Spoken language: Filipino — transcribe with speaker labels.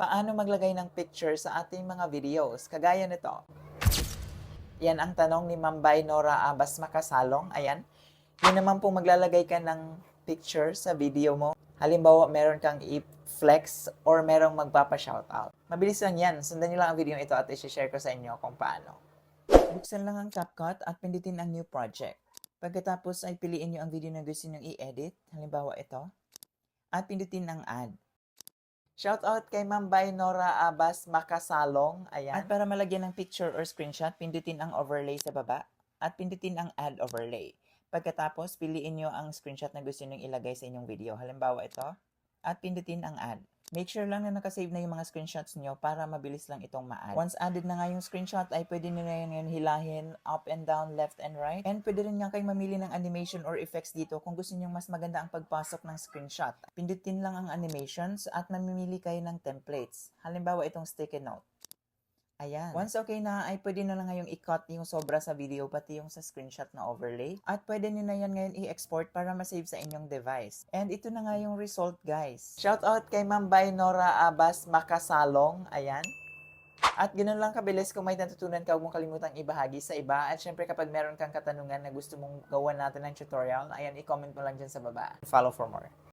Speaker 1: Paano maglagay ng picture sa ating mga videos? Kagaya nito. Yan ang tanong ni Mambay Nora Abas Makasalong. Ayan. Yun naman po maglalagay ka ng picture sa video mo. Halimbawa, meron kang i-flex or merong magpapa-shoutout. Mabilis lang yan. Sundan nyo lang ang video ito at isi-share ko sa inyo kung paano. Buksan lang ang CapCut at pindutin ang new project. Pagkatapos ay piliin nyo ang video na gusto nyo i-edit. Halimbawa ito. At pindutin ang add. Shoutout kay Mambay Nora Abas Makasalong. Ayan. At para malagyan ng picture or screenshot, pindutin ang overlay sa baba at pindutin ang add overlay. Pagkatapos, piliin nyo ang screenshot na gusto nyo ilagay sa inyong video. Halimbawa ito. At pindutin ang add. Make sure lang na nakasave na yung mga screenshots nyo para mabilis lang itong ma-add. Once added na nga yung screenshot, ay pwede nyo na yun hilahin up and down, left and right. And pwede rin nga kayong mamili ng animation or effects dito kung gusto nyo mas maganda ang pagpasok ng screenshot. Pindutin lang ang animations at mamimili kayo ng templates. Halimbawa itong sticky note. Ayan. Once okay na, ay pwede na lang ngayong i-cut yung sobra sa video, pati yung sa screenshot na overlay. At pwede nyo na yan ngayon i-export para ma-save sa inyong device. And ito na nga yung result, guys. Shoutout kay Mambay Nora Abas Makasalong. Ayan. At ganun lang kabilis kung may natutunan ka, huwag mong kalimutang ibahagi sa iba. At syempre kapag meron kang katanungan na gusto mong gawan natin ng tutorial, ayan, i-comment mo lang dyan sa baba. Follow for more.